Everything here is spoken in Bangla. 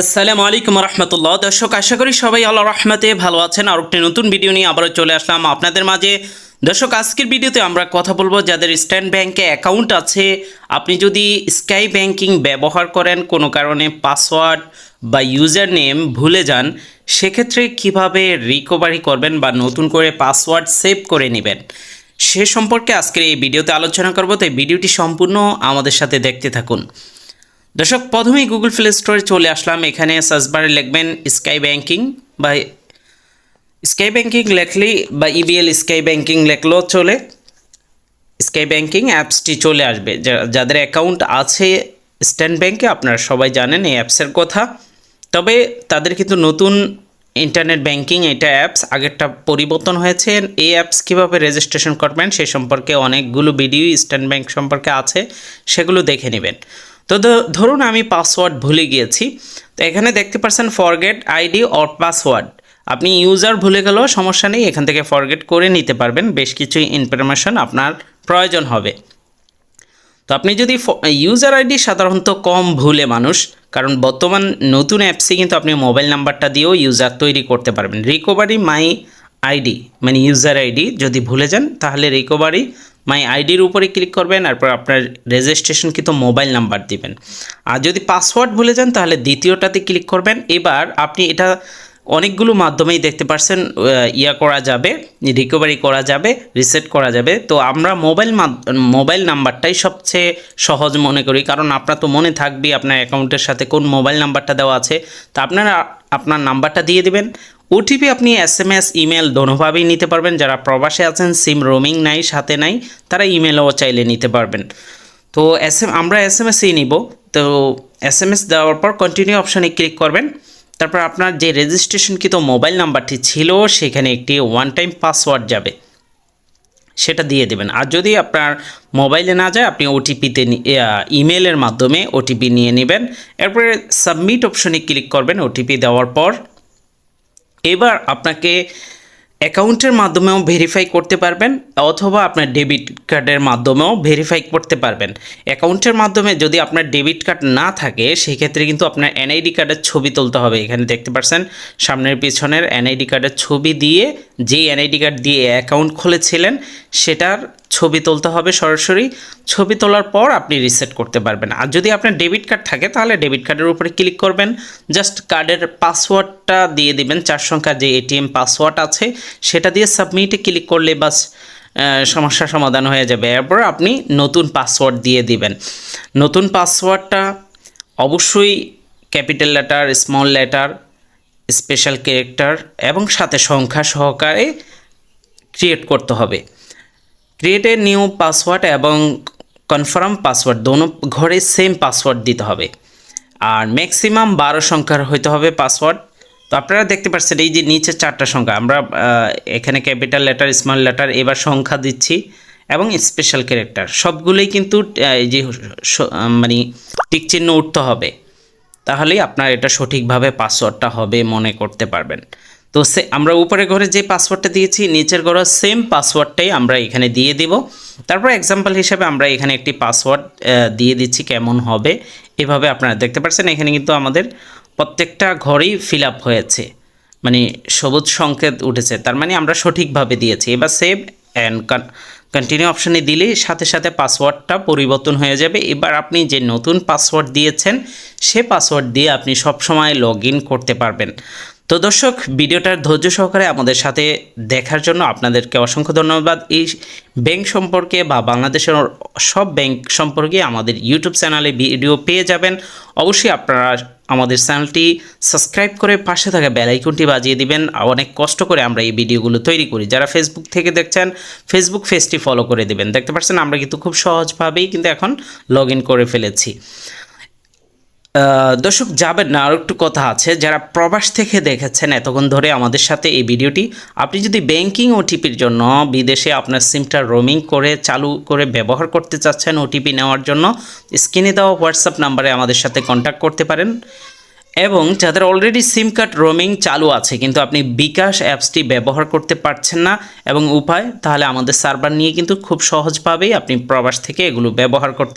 আসসালামু আলাইকুম রহমতুল্লাহ। দর্শক, আশা করি সবাই আল্লাহ রহমতে ভালো আছেন। আর একটি নতুন ভিডিও নিয়ে আবারও চলে আসলাম আপনাদের মাঝে। দর্শক, আজকের ভিডিওতে আমরা কথা বলব যাদের স্ট্যান্ড ব্যাংকে অ্যাকাউন্ট আছে। আপনি যদি স্কাই ব্যাংকিং ব্যবহার করেন, কোনো কারণে পাসওয়ার্ড বা ইউজার নেম ভুলে যান, সেক্ষেত্রে কীভাবে রিকভারি করবেন বা নতুন করে পাসওয়ার্ড সেভ করে নেবেন, সে সম্পর্কে আজকের এই ভিডিওতে আলোচনা করব। তাই ভিডিওটি সম্পূর্ণ আমাদের সাথে দেখতে থাকুন। দর্শক, প্রথমেই গুগল প্লে স্টোরে চলে আসলাম। এখানে সার্চ বারে লিখবেন স্কাই ব্যাংকিং বা স্কাই ব্যাংকিং লেখলেই বা ইবিএল স্কাই ব্যাংকিং লেখলেও চলে। স্কাই ব্যাংকিং অ্যাপসটি চলে আসবে। যাদের অ্যাকাউন্ট আছে স্ট্যান্ড ব্যাংকে আপনারা সবাই জানেন এই অ্যাপসের কথা। তবে তাদের কিন্তু নতুন ইন্টারনেট ব্যাংকিং এটা অ্যাপস আগেরটা পরিবর্তন হয়েছে। এই অ্যাপস কীভাবে রেজিস্ট্রেশন করবেন, সে সম্পর্কে অনেকগুলো ভিডিও স্ট্যান্ড ব্যাংক সম্পর্কে আছে, সেগুলো দেখে নেবেন। তো ধরুন আমি পাসওয়ার্ড ভুলে গিয়েছি, তো এখানে দেখতে পাচ্ছেন ফরগেট আইডি অর পাসওয়ার্ড আপনি ইউজার ভুলে গেলেও সমস্যা নেই, এখান থেকে ফরগেট করে নিতে পারবেন, বেশ কিছু ইনফরমেশন আপনার প্রয়োজন হবে। তো আপনি যদি ইউজার আইডি সাধারণত কম ভুলে মানুষ, কারণ বর্তমান নতুন অ্যাপসে কিন্তু আপনি মোবাইল নাম্বারটা দিয়েও ইউজার তৈরি করতে পারবেন। রিকভারি মাই আইডি মানে ইউজার আইডি যদি ভুলে যান, তাহলে রিকভারি মাই আইডির উপরে ক্লিক করবেন, তারপর আপনার রেজিস্ট্রেশন কিন্তু মোবাইল নাম্বার দিবেন। আর যদি পাসওয়ার্ড ভুলে যান, তাহলে দ্বিতীয়টাতে ক্লিক করবেন। এবার আপনি এটা অনেকগুলো মাধ্যমেই দেখতে পারছেন ইয়া করা যাবে রিকভারি করা যাবে রিসেট করা যাবে। তো আমরা মোবাইল মোবাইল নাম্বারটাই সবচেয়ে সহজ মনে করি, কারণ আপনার তো মনে থাকবেই আপনার অ্যাকাউন্টের সাথে কোন মোবাইল নাম্বারটা দেওয়া আছে। তা আপনারা আপনার নাম্বারটা দিয়ে দিবেন ওটিপি আপনি এস এম এস ইমেল দোনোভাবেই নিতে পারবেন। যারা প্রবাসে আছেন সিম রোমিং নাই, সাথে নাই, তারা ইমেলও চাইলে নিতে পারবেন। তো এস এম আমরা এস এম এসই নিব। তো এস এম এস দেওয়ার পর কন্টিনিউ অপশানে ক্লিক করবেন। তারপর আপনার যে রেজিস্ট্রেশনকৃত মোবাইল নাম্বারটি ছিল, সেখানে একটি ওয়ান টাইম পাসওয়ার্ড যাবে। সেটা দিয়ে দেবেন। আর যদি আপনার মোবাইলে না যায়, আপনি ওটিপিতে ইমেলের মাধ্যমে ওটিপি নিয়ে নেবেন। এরপরে সাবমিট অপশনে ক্লিক করবেন। ওটিপি দেওয়ার পর এবার আপনাকে অ্যাকাউন্টের মাধ্যমেও ভেরিফাই করতে পারবেন, অথবা আপনার ডেবিট কার্ডের মাধ্যমেও ভেরিফাই করতে পারবেন। অ্যাকাউন্টের মাধ্যমে যদি আপনার ডেবিট কার্ড না থাকে সেই ক্ষেত্রে কিন্তু আপনার এনআইডি কার্ডের ছবি তুলতে হবে। এখানে দেখতে পাচ্ছেন সামনের পিছনের এনআইডি কার্ডের ছবি দিয়ে, যেই এনআইডি কার্ড দিয়ে অ্যাকাউন্ট খুলেছিলেন, সেটার ছবি তুলতে হবে সরাসরি। ছবি তোলার পর আপনি রিসেট করতে পারবেন। আর যদি আপনার ডেবিট কার্ড থাকে, তাহলে ডেবিট কার্ডের উপরে ক্লিক করবেন। জাস্ট কার্ডের পাসওয়ার্ডটা দিয়ে দিবেন, চার সংখ্যার যে এটিএম পাসওয়ার্ড আছে, সেটা দিয়ে সাবমিটে ক্লিক করলে বাস সমস্যা সমাধান হয়ে যাবে। এরপর আপনি নতুন পাসওয়ার্ড দিয়ে দিবেন। নতুন পাসওয়ার্ডটা অবশ্যই capital letter small letter special character এবং সাথে সংখ্যা সহকারে ক্রিয়েট করতে হবে। ক্রিয়েট এ নিউ পাসওয়ার্ড এবং কনফার্ম পাসওয়ার্ড দোনো ঘরে সেম পাসওয়ার্ড দিতে হবে। আর ম্যাক্সিমাম বারো সংখ্যার হইতে হবে পাসওয়ার্ড তো আপনারা দেখতে পাচ্ছেন এই যে নিচে চারটা সংখ্যা। আমরা এখানে ক্যাপিটাল লেটার স্মল লেটার এবার সংখ্যা দিচ্ছি এবং স্পেশাল ক্যারেক্টার সবগুলোই কিন্তু এই যে মানে টিক চিহ্ন উঠতে হবে। তাহলেই আপনার এটা সঠিকভাবে পাসওয়ার্ডটা হবে মনে করতে পারবেন। তো সে, আমরা উপরে ঘরে যে পাসওয়ার্ডটা দিয়েছি, নিচের ঘরে সেম পাসওয়ার্ডটাই আমরা এখানে দিয়ে দিব। তারপর এক্সাম্পল হিসেবে আমরা এখানে একটি পাসওয়ার্ড দিয়ে দিচ্ছি কেমন হবে। এভাবে আপনারা দেখতে পাচ্ছেন, এখানে কিন্তু আমাদের প্রত্যেকটা ঘরেই ফিল আপ হয়েছে। মানে সবুজ সংকেত উঠেছে। তার মানে আমরা সঠিকভাবে দিয়েছি। এবার সেভ অ্যান্ড কন্টিনিউ অপশানে দিলেই সাথে সাথে পাসওয়ার্ডটা পরিবর্তন হয়ে যাবে। এবার আপনি যে নতুন পাসওয়ার্ড দিয়েছেন, সে পাসওয়ার্ড দিয়ে আপনি সবসময় লগ করতে পারবেন। তো দর্শক, ভিডিওটার ধৈর্য সহকারে আমাদের সাথে দেখার জন্য আপনাদেরকে অসংখ্য ধন্যবাদ। এই ব্যাংক সম্পর্কে বা বাংলাদেশের সব ব্যাংক সম্পর্কে আমাদের ইউটিউব চ্যানেলে ভিডিও পেয়ে যাবেন। অবশ্যই আপনারা আমাদের চ্যানেলটি সাবস্ক্রাইব করে পাশে থাকা বেল আইকনটি বাজিয়ে দিবেন। অনেক কষ্ট করে আমরা এই ভিডিওগুলো তৈরি করি। যারা ফেসবুক থেকে দেখছেন ফেসবুক পেজটি ফলো করে দিবেন। দেখতে পাচ্ছেন আমরা কিন্তু খুব সহজভাবেই কিন্তু এখন লগ করে ফেলেছি। দর্শক, যাবেন না। আরও একটু কথা আছে। যারা প্রবাস থেকে দেখেছেন এতক্ষণ ধরে আমাদের সাথে এই ভিডিওটি, আপনি যদি ব্যাংকিং ওটিপির জন্য বিদেশে আপনার সিমটা রোমিং করে, চালু করে ব্যবহার করতে চাচ্ছেন ওটিপি নেওয়ার জন্য, স্ক্রিনে দেওয়া হোয়াটসঅ্যাপ নাম্বারে আমাদের সাথে কন্ট্যাক্ট করতে পারেন। এবং যাদের অলরেডি সিম কার্ড রোমিং চালু আছে, কিন্তু আপনি বিকাশ অ্যাপসটি ব্যবহার করতে পারছেন না, এবং উপায়, তাহলে আমাদের সার্ভার নিয়ে কিন্তু খুব সহজভাবেই আপনি প্রবাস থেকে এগুলো ব্যবহার করতে